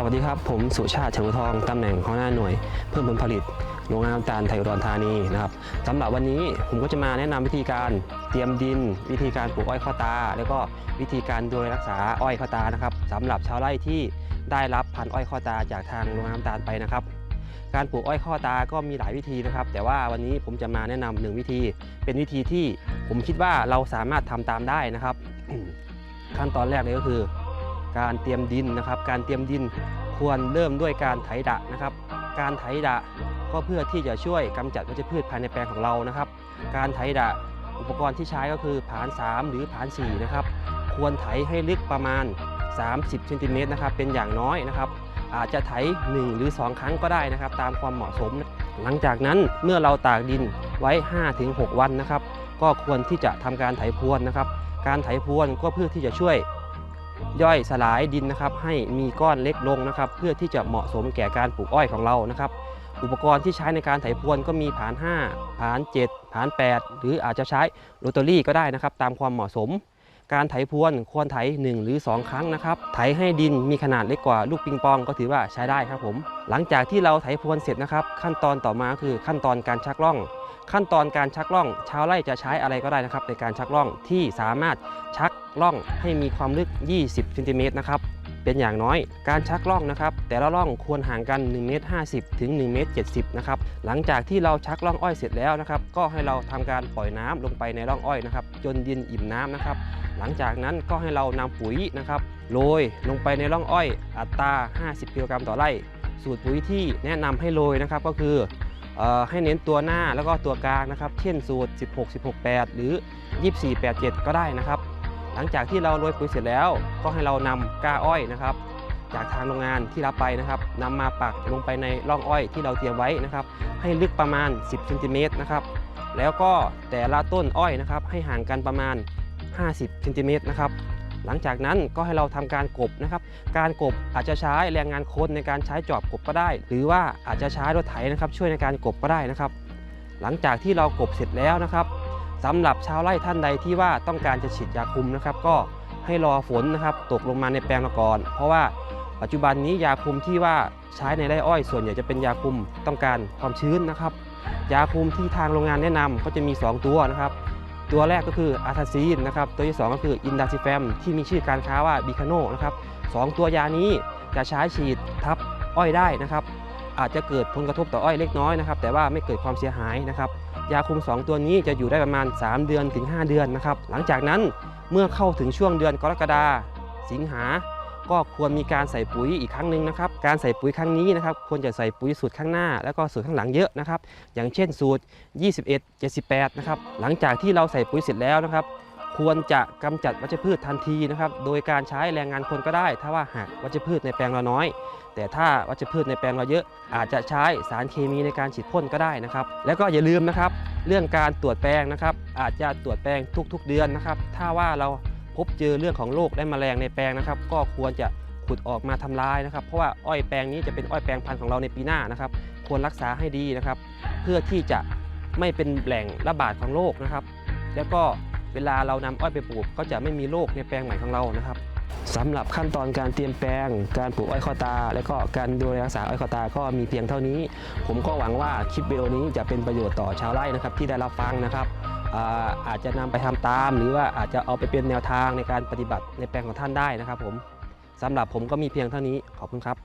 สวัสดีครับ ผมสุชาติเฉลิมทองตำแหน่งหัวหน้าหน่วย เพิ่มผลผลิตโรงงานน้ำตาลไทยอุดรธานีนะครับสำหรับวันนี้ผมก็จะมาแนะนำวิธีการเตรียมดิน วิธีการปลูกอ้อยข้าวตา แล้วก็วิธีการดูแลรักษาอ้อยข้าวตานะครับสำหรับชาวไร่ที่ได้รับพันธุ์อ้อยข้าวตาจากทางโรงงานน้ำตาลไปนะครับ การปลูกอ้อยข้าวตาก็มีหลายวิธีนะครับ แต่ว่าวันนี้ผมจะมาแนะนำหนึ่งวิธี เป็นวิธีที่ผมคิดว่าเราสามารถทำตามได้นะครับ ขั้นตอนแรกเลยก็คือ การเตรียมดินนะครับ การเตรียมดินควรเริ่มด้วยการไถดะนะครับ การไถดะก็เพื่อที่จะช่วยกำจัดวัชพืชภายในแปลงของเรานะครับ การไถดะอุปกรณ์ที่ใช้ก็คือผาน 3 หรือผาน4นะครับควรไถให้ลึกประมาณ 30เซนติเมตรนะครับเป็นอย่างน้อยนะครับอาจจะไถ 1 หรือ 2 ครั้งก็ได้นะครับ ตามความเหมาะสม หลังจากนั้นเมื่อเราตากดินไว้ 5-6 วันนะครับ ก็ควรที่จะทำการไถพรวนนะครับ การไถพรวนก็เพื่อที่จะช่วย ย่อยสลายดินนะครับ ให้มีก้อนเล็กลงนะครับ เพื่อที่จะเหมาะสมแก่การปลูกอ้อยของเรานะครับ อุปกรณ์ที่ใช้ในการไถพรวนก็มีผาน 5 ผาน 7 ผาน 8 หรืออาจจะใช้โรตารี่ก็ได้นะครับ ตามความเหมาะสม การไถพรวนควรไถ 1 หรือ 2 ครั้งนะครับ ไถให้ดินมีขนาดเล็กกว่าลูกปิงปองก็ถือว่าใช้ได้ครับผม หลังจากที่เราไถพรวนเสร็จนะครับ ขั้นตอนต่อมาคือขั้นตอนการชักล่อง ขั้นตอนการชักล่อง ชาวไร่จะใช้อะไรก็ได้นะครับในการชักล่องที่สามารถชักล่องให้มีความลึก 20เซนติเมตรนะครับ เป็นอย่างน้อย การชักล่องนะครับ แต่ละล่องควรห่างกัน1เมตร50 ถึง1เมตร70 นะครับ หลังจากที่เราชักล่องอ้อยเสร็จแล้วนะครับ ก็ให้เราทำการปล่อยน้ำลงไปในร่องอ้อยนะครับ จนดินอิ่มน้ำนะครับ หลังจากนั้นก็ให้เรานำปุ๋ยนะครับโรยลงไปในร่องอ้อย อัตรา 50 กิโลกรัมต่อไร่ สูตรปุ๋ยที่แนะนำให้โรยนะครับก็คือเอ่อให้เน้นตัวหน้าแล้วก็ตัวกลางนะครับ เช่นสูตร 16 16 8 หรือ 24 8 7 ก็ได้นะครับ หลังจากที่เราโรยปุ๋ยเสร็จแล้วก็ให้เรานำก้าอ้อยนะครับ จากทางโรงงานที่รับไปนะครับนำมาปักลงไปในร่องอ้อยที่เราเตรียมไว้นะครับ ให้ลึกประมาณ 10เซนติเมตรนะครับแล้วก็แต่ละต้นอ้อยนะครับ ให้ห่างกันประมาณ 50เซนติเมตรนะครับหลังจากนั้นก็ให้เราทำการกบนะครับ การกบอาจจะใช้แรงงานคนในการใช้จอบกบก็ได้ หรือว่าอาจจะใช้รถไถนะครับ ช่วยในการกบก็ได้นะครับ หลังจากที่เรากบเสร็จแล้วนะครับ สำหรับชาวไร่ท่านใดที่ว่าต้องการจะฉีดยาคุมนะครับ ก็ให้รอฝนนะครับตกลงมาในแปลงเราก่อนเพราะว่าปัจจุบันนี้ยาคุมที่ว่าใช้ในไร่อ้อย ส่วนใหญ่จะเป็นยาคุมต้องการความชื้นนะครับ ยาคุมที่ทางโรงงานแนะนำก็จะมี 2 ตัวนะครับ ตัวแรกก็คืออาทาซีนนะครับตัวที่ 2 ก็คืออินดาซิแฟมที่มีชื่อการค้าว่าบิคาโนนะครับสองตัวยานี้จะใช้ฉีดทับอ้อยได้นะครับ อาจจะเกิดผลกระทบต่ออ้อยเล็กน้อยนะครับ แต่ว่าไม่เกิดความเสียหายนะครับ ยาคุม 2 ตัวนี้จะอยู่ได้ประมาณ 3 เดือนถึง 5 เดือนนะครับ หลังจากนั้นเมื่อเข้าถึงช่วงเดือนกรกฎาสิงหา ก็ควรมีการใส่ปุ๋ยอีกครั้งหนึ่งนะครับ การใส่ปุ๋ยครั้งนี้นะครับควรจะใส่ปุ๋ยสูตรข้างหน้า แล้วก็สูตรข้างหลังเยอะนะครับ อย่างเช่นสูตร 21 78 นะครับ หลังจากที่เราใส่ปุ๋ยเสร็จแล้วนะครับ ควรจะกำจัดวัชพืชทันทีนะครับ โดยการใช้แรงงานคนก็ได้ ถ้าว่าหากวัชพืชในแปลงเราน้อย แต่ถ้าวัชพืชในแปลงเราเยอะ อาจจะใช้สารเคมีในการฉีดพ่นก็ได้นะครับ แล้วก็อย่าลืมนะครับ เรื่องการตรวจแปลงนะครับ อาจจะตรวจแปลงทุก ๆ เดือนนะครับ ถ้าว่าเราพบเจอเรื่องของโรคและแมลงในแปลงนะครับ ก็ควรจะขุดออกมาทำลายนะครับ เพราะว่าอ้อยแปลงนี้จะเป็นอ้อยแปลงพันธุ์ของเราในปีหน้านะครับ ควรรักษาให้ดีนะครับ เพื่อที่จะไม่เป็นแหล่งระบาดของโรคนะครับ แล้วก็ เวลาเรานำอ้อยไปปลูก ก็จะไม่มีโรคในแปลงใหม่ของเรานะครับสำหรับขั้นตอนการเตรียมแปลง การปลูกอ้อยข้าวตา และก็การดูแลรักษาอ้อยข้าวตาก็มีเพียงเท่านี้ ผมก็หวังว่าคลิปวิดีโอนี้จะเป็นประโยชน์ต่อชาวไร่นะครับที่ได้รับฟังนะครับอาอาจจะนำไปทำตาม หรือว่าอาจจะเอาไปเป็นแนวทางในการปฏิบัติในแปลงของท่านได้นะครับ ผมสำหรับผมก็มีเพียงเท่านี้ขอบคุณครับ